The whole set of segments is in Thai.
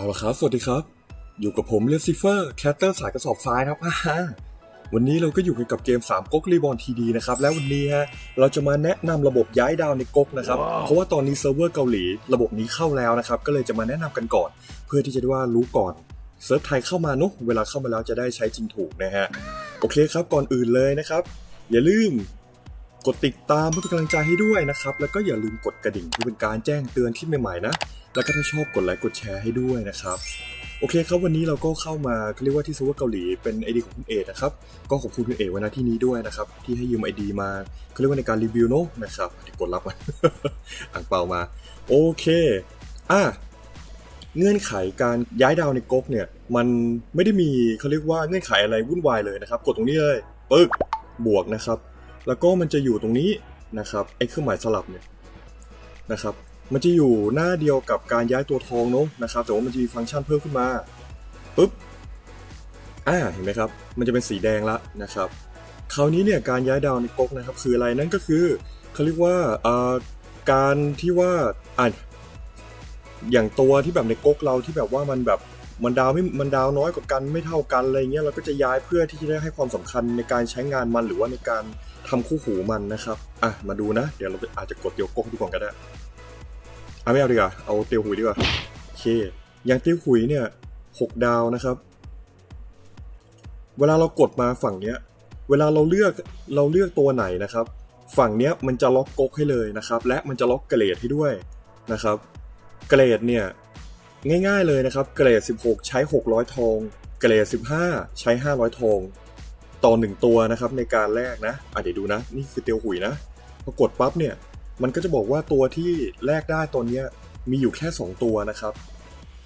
เอาละครับ สวัสดีครับ อยู่กับผมเลซิเฟอร์แคตเตอร์สายกระสอบทรายครับฮ่าฮ่าวันนี้เราก็อยู่กันกับเกม3ก๊กรีบอลทีดีนะครับ และวันนี้ฮะเราจะมาแนะนำระบบย้ายดาวในก๊กนะครับ เพราะว่าตอนนี้เซิร์ฟเวอร์เกาหลีระบบนี้เข้าแล้วนะครับ ก็เลยจะมาแนะนำกันก่อน เพื่อที่จะได้ว่ารู้ก่อนเซิร์ฟไทยเข้ามาเนอะเวลาเข้ามาแล้วจะได้ใช้จริงถูกนะฮะ โอเคครับ ก่อนอื่นเลยนะครับ อย่าลืม กดติดตามเพื่อเป็นกำลังใจให้ด้วยนะครับ แล้วก็อย่าลืมกดกระดิ่งเพื่อเป็นการแจ้งเตือนที่ใหม่ๆนะ แล้วก็ถ้าชอบกดไลค์กดแชร์ให้ด้วยนะครับโอเคครับวันนี้เราก็เข้ามาเขาเรียกว่าที่ซูเปอร์เกาหลีเป็นไอดีของคุณเอกนะครับก็ขอบคุณคุณเอกไว้ณที่นี้ด้วยนะครับที่ให้ยืมไอดีมาเขาเรียกว่าในการรีวิวเนอะนะครับกดรับมาอ่างเปามาโอเคอะเงื่อนไขการย้ายดาวในก๊กเนี่ย มันไม่ได้มีเขาเรียกว่าเงื่อนไขอะไรวุ่นวายเลยนะครับ กดตรงนี้เลยปึ๊กบวกนะครับ แล้วก็มันจะอยู่ตรงนี้นะครับไอ้เครื่องหมายสลับเนี่ยนะครับมันจะอยู่หน้าเดียวกับการย้ายตัวทองเนอะนะครับแต่ว่ามันจะมีฟังก์ชันเพิ่มขึ้นมาปุ๊บอ่าเห็นไหมครับ มันจะเป็นสีแดงละนะครับ คราวนี้เนี่ยการย้ายดาวในก๊กนะครับ คืออะไรนั่นก็คือเขาเรียกว่าอ่อการที่ว่าอ่าอย่างตัวที่แบบในก๊กเราที่แบบว่ามันแบบมันดาวไม่มันดาวน้อยกว่ากันไม่เท่ากันอะไรเงี้ยเราก็จะย้ายเพื่อที่จะได้ให้ความสำคัญในการใช้งานมันหรือว่าในการ ทำคู่หูมันนะครับ อะ มาดูนะ เดี๋ยวเราอาจจะกดเดียวก๊กดูก่อนก็ได้อะไม่เอาดีกว่า เอาเตียวหุยดีกว่า โอเค อย่างเตียวหุยเนี่ยหกดาวนะครับ เวลาเรากดมาฝั่งเนี้ย เวลาเราเลือก เราเลือกตัวไหนนะครับ ฝั่งเนี้ยมันจะล็อกก๊กให้เลยนะครับ และมันจะล็อกเกรดให้ด้วยนะครับ เกรดเนี่ยง่ายๆเลยนะครับ เกรด 16 ใช้ 600 ทอง เกรด 15 ใช้ 500 ทอง ต่อหนึ่งตัวนะครับในการแลกนะอะเดี๋ยวดูนะ นี่คือเตียวหุยนะพอกดปั๊บเนี่ย มันก็จะบอกว่าตัวที่แลกได้ตัวเนี้ยมีอยู่แค่ 2 ตัวนะครับ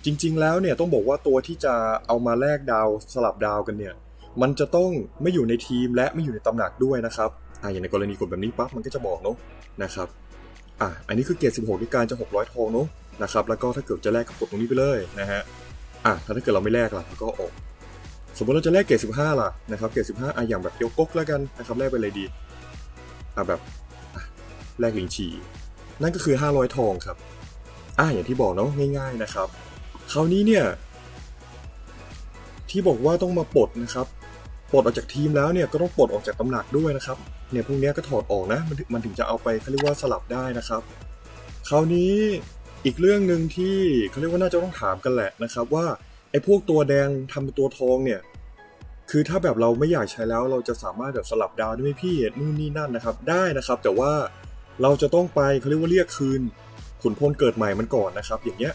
จริงๆแล้วเนี่ยต้องบอกว่าตัวที่จะเอามาแลกดาวสลับดาวกันเนี่ย มันจะต้องไม่อยู่ในทีมและไม่อยู่ในตำหนักด้วยนะครับอ่าอย่างในกรณีกดแบบนี้ปั๊บมันก็จะบอกเนาะนะครับอะอันนี้คือเกรด16ที่การจะ 600ทองเนาะนะครับแล้วก็ถ้าเกิดจะแลกกับกดตรงนี้ไปเลยนะฮะอะถ้าเกิดเราไม่แลกล่ะก็ออก สมมติเราจะแลกเกรด15ล่ะนะครับเกรด15อะอย่างแบบเดียวกกแล้วกันนะครับแลกไปเลยดีอะแบบแลกลิงชีนั่นก็คือ 500 ทองครับอะอย่างที่บอกเนาะง่าย ๆนะครับคราวนี้เนี่ยที่บอกว่าต้องมาปลดนะครับปลดออกจากทีมแล้วเนี่ยก็ต้องปลดออกจากตำหนักด้วยนะครับเนี่ยพวกนี้ก็ถอดออกนะมันมันถึงจะเอาไปเขาเรียกว่าสลับได้นะครับ คราวนี้อีกเรื่องหนึ่งที่เขาเรียกว่าน่าจะต้องถามกันแหละนะครับว่า ไอ้พวกตัวแดงทำเป็นตัวทองเนี่ย คือถ้าแบบเราไม่อยากใช้แล้วเราจะสามารถแบบสลับดาวได้ไหมพี่นู่นนี่นั่นนะครับ ได้นะครับ แต่ว่าเราจะต้องไปเขาเรียกว่าเรียกคืนขุนพลเกิดใหม่มันก่อนนะครับ อย่างเงี้ย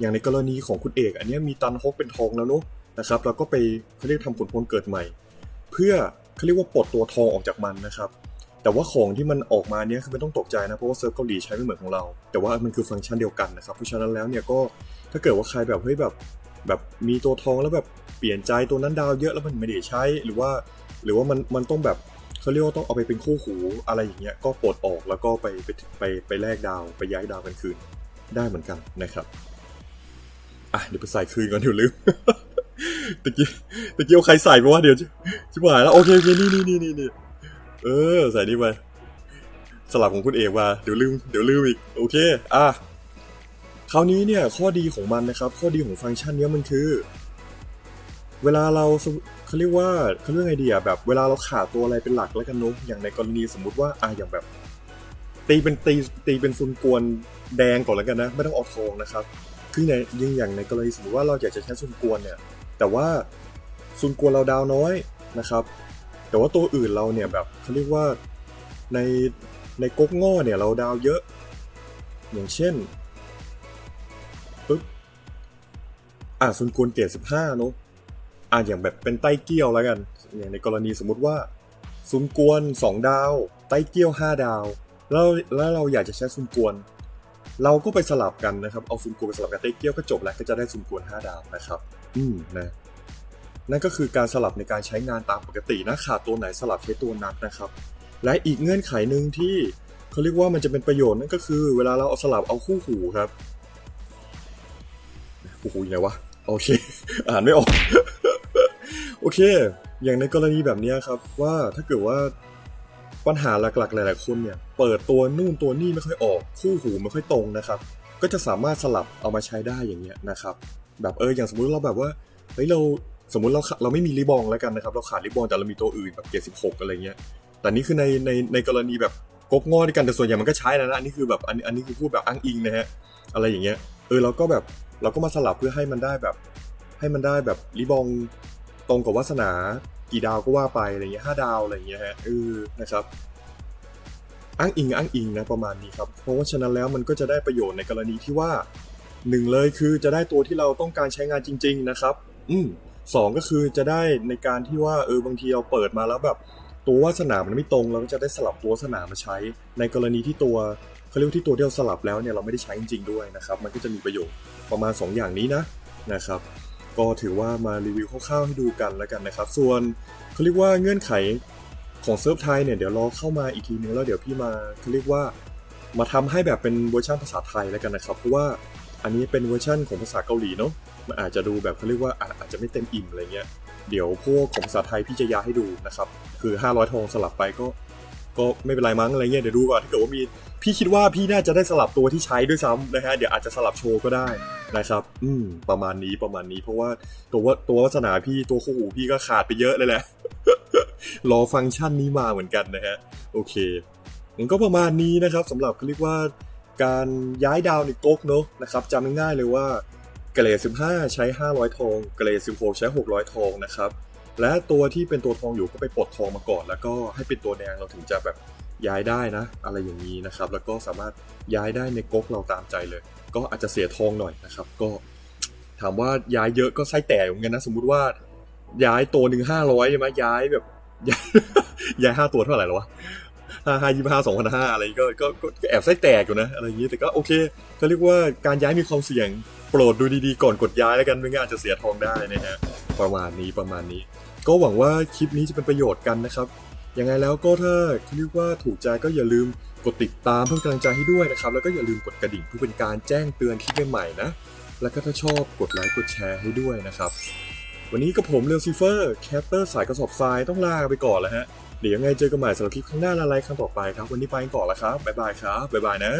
อย่างในกรณีของคุณเอก อันเนี้ยมีตันฮกเป็นทองแล้วเนอะนะครับ เราก็ไปเขาเรียกทำขุนพลเกิดใหม่ เพื่อเขาเรียกว่าปลดตัวทองออกจากมันนะครับ แต่ว่าของที่มันออกมาเนี้ยคือไม่ต้องตกใจนะเพราะว่าเซิร์ฟเกาหลีใช้ไม่เหมือนของเรา แต่ว่ามันคือฟังก์ชันเดียวกันนะครับเพราะฉะนั้นแล้วเนี่ยก็ถ้าเกิดว่าใครแบบเฮ้ยแบบ แบบมีตัวทองแล้วแบบเปลี่ยนใจตัวนั้นดาวเยอะแล้วมันไม่ได้ใช้หรือว่า หรือว่ามันมันต้องแบบเขาเรียกว่าต้องเอาไปเป็นคู่หูอะไรอย่างเงี้ยก็ปลดออกแล้วก็ไปไปไปไปแลกดาวไปย้ายดาวกันคืนได้เหมือนกันนะครับอะเดี๋ยวไปใส่คืนก่อนเดี๋ยวลืมตะกี้ตะกี้เอาใครใส่ไปวะเดี๋ยวจะชิบหายแล้วโอเคโอเคนี่นี่นี่นี่นี่เออใส่นี่ไปสลับของคุณเอกมาเดี๋ยวลืมเดี๋ยวลืมอีกโอเค อะ คราวนี้เนี่ยข้อดีของมันนะครับ ข้อดีของฟังก์ชันนี้มันคือ เวลาเราเขาเรียกว่าเขาเรียกไงดีอะแบบเวลาเราขาดตัวอะไรเป็นหลักแล้วกันเนอะอย่างในกรณีสมมุติว่าอะอย่างแบบ ตีเป็นตีตีเป็นซุนกวนแดงก่อนแล้วกันนะ ไม่ต้องเอาทองนะครับคือในยิ่งอย่างในกรณีสมมติว่าเราอยากจะใช้ซุนกวนเนี่ย แต่ว่าซุนกวนเราดาวน้อยนะครับ แต่ว่าตัวอื่นเราเนี่ยแบบเขาเรียกว่าในในก๊กง่อเนี่ยเราดาวเยอะ อย่างเช่น อะซุนกวนเกรดสิบห้าเนอะอะอย่างแบบเป็นไต้เกี้ยวแล้วกัน อย่างในกรณีสมมุติว่าซุนกวนสองดาว ไต้เกี้ยวห้าดาว แล้วแล้วเราอยากจะใช้ซุนกวน เราก็ไปสลับกันนะครับเอาซุนกวนไปสลับกับไต้เกี้ยวก็จบแล้วก็จะได้ซุนกวนห้าดาวนะครับ อืมนะนั่นก็คือการสลับในการใช้งานตามปกตินะขาดตัวไหนสลับใช้ตัวนั้นนะครับ และอีกเงื่อนไขหนึ่งที่เขาเรียกว่ามันจะเป็นประโยชน์นั่นก็คือ เวลาเราเอาสลับเอาคู่หูครับคู่หูอยู่ไหนวะ โอเค อ่านไม่ออก โอเค อย่างในกรณีแบบนี้ครับ ว่าถ้าเกิดว่าปัญหาหลักๆ หลายๆคนเนี่ย เปิดตัวนู่นตัวนี่ไม่ค่อยออก คู่หูไม่ค่อยตรงนะครับ ก็จะสามารถสลับเอามาใช้ได้อย่างเงี้ยนะครับ แบบเอออย่างสมมุติเราแบบว่าเฮ้ยเราสมมุติเราขาเราไม่มีรีบองแล้วกันนะครับ เราขาดรีบองแต่เรามีตัวอื่นแบบเจ็ดสิบหกอะไรเงี้ย แต่นี่คือในในในกรณีแบบกกงอด้วยกันแต่ส่วนใหญ่มันก็ใช้แล้วนะอันนี้คือแบบอันอันนี้คือพูดแบบอ้างอิงนะฮะอะไรอย่างเงี้ย ออเราก็แบบเราก็มาสลับเพื่อให้มันได้แบบ ให้มันได้แบบรีบองตรงกับวาสนากี่ดาวก็ว่าไปอะไรเงี้ยห้าดาวอะไรเงี้ยฮะเออนะครับอ้างอิงอ้างอิงนะประมาณนี้ครับ เพราะว่าฉะนั้นแล้วมันก็จะได้ประโยชน์ในกรณีที่ว่าหนึ่งเลยคือจะได้ตัวที่เราต้องการใช้งานจริง ๆ นะครับ อืมสองก็คือจะได้ในการที่ว่าเออบางทีเราเปิดมาแล้วแบบ ตัววาสนามันไม่ตรงเราก็จะได้สลับตัววาสนามาใช้ ในกรณีที่ตัวเขาเรียกที่ตัวที่เราสลับแล้วเนี่ยเราไม่ได้ใช้จริงๆด้วยนะครับ มันก็จะมีประโยชน์ประมาณ 2 อย่างนี้นะนะครับ ก็ถือว่ามารีวิวคร่าวๆให้ดูกันแล้วกันนะครับ ส่วนเขาเรียกว่าเงื่อนไขของเซิร์ฟไทยเนี่ยเดี๋ยวรอเข้ามาอีกทีนึงแล้วเดี๋ยวพี่มาเขาเรียกว่ามาทำให้แบบเป็นเวอร์ชันภาษาไทยแล้วกันนะครับเพราะว่าอันนี้เป็นเวอร์ชันของภาษาเกาหลีเนาะมันอาจจะดูแบบเขาเรียกว่าอาจจะไม่เต็มอิ่มอะไรเงี้ย เดี๋ยวพวกของภาษาไทยพี่จะย้ายให้ดูนะครับ คือ 500ทองสลับไปก็ ก็ไม่เป็นไรมั้งอะไรเงี้ยเดี๋ยวดูก่อนถ้าเกิดว่ามีพี่คิดว่าพี่น่าจะได้สลับตัวที่ใช้ด้วยซ้ำนะฮะเดี๋ยวอาจจะสลับโชว์ก็ได้นะครับ อืม ประมาณนี้ประมาณนี้ เพราะว่าตัววตัววัสนาพี่ตัวคู่หูพี่ก็ขาดไปเยอะเลยแหละรอฟังก์ชันนี้มาเหมือนกันนะฮะ โอเคมันก็ประมาณนี้นะครับสำหรับเขาเรียกว่าการย้ายดาวในก๊กเนอะนะครับจำง่ายๆเลยว่า เกรด15 ใช้ 500 ทอง เกรด16 ใช้ 600 ทองนะครับ และตัวที่เป็นตัวทองอยู่ก็ไปปลดทองมาก่อน แล้วก็ให้เป็นตัวแดงเราถึงจะแบบย้ายได้นะ อะไรอย่างนี้นะครับ แล้วก็สามารถย้ายได้ในก๊กเราตามใจเลย ก็อาจจะเสียทองหน่อยนะครับ ก็ถามว่าย้ายเยอะก็ไส้แตกเหมือนกันนะ สมมุติว่าย้ายตัวหนึ่งห้าร้อยใช่ไหมย้ายแบบย้ายย้ายห้าตัวเท่าไหร่แล้วะห้าห้ายี่ห้าสองพันห้าอะไรก็ก็ก็ก็แอบไส้แตกอยู่นะอะไรอย่างนี้แต่ก็โอเคก็เรียกว่าการย้ายมีความเสี่ยง โปรดดูดีๆก่อนกดย้ายแล้วกันไม่งั้นอาจจะเสียทองได้นะฮะประมาณนี้ประมาณนี้ ก็หวังว่าคลิปนี้จะเป็นประโยชน์กันนะครับยังไงแล้วก็ถ้าเรียกว่าถูกใจก็อย่าลืมกดติดตามเพื่อกำลังใจให้ด้วยนะครับ แล้วก็อย่าลืมกดกระดิ่งเพื่อเป็นการแจ้งเตือนคลิปใหม่ๆนะ แล้วก็ถ้าชอบกดไลค์กดแชร์ให้ด้วยนะครับ วันนี้กับผมเรลซิเฟอร์แคปเตอร์สายกระสอบทรายต้องลาไปก่อนแล้วฮะเดี๋ยวยังไงเจอกันใหม่สำหรับคลิปข้างหน้าละไลค์ครั้งต่อไปครับ วันนี้ไปก่อนแล้วครับบ๊ายบายครับบ๊ายบายนะ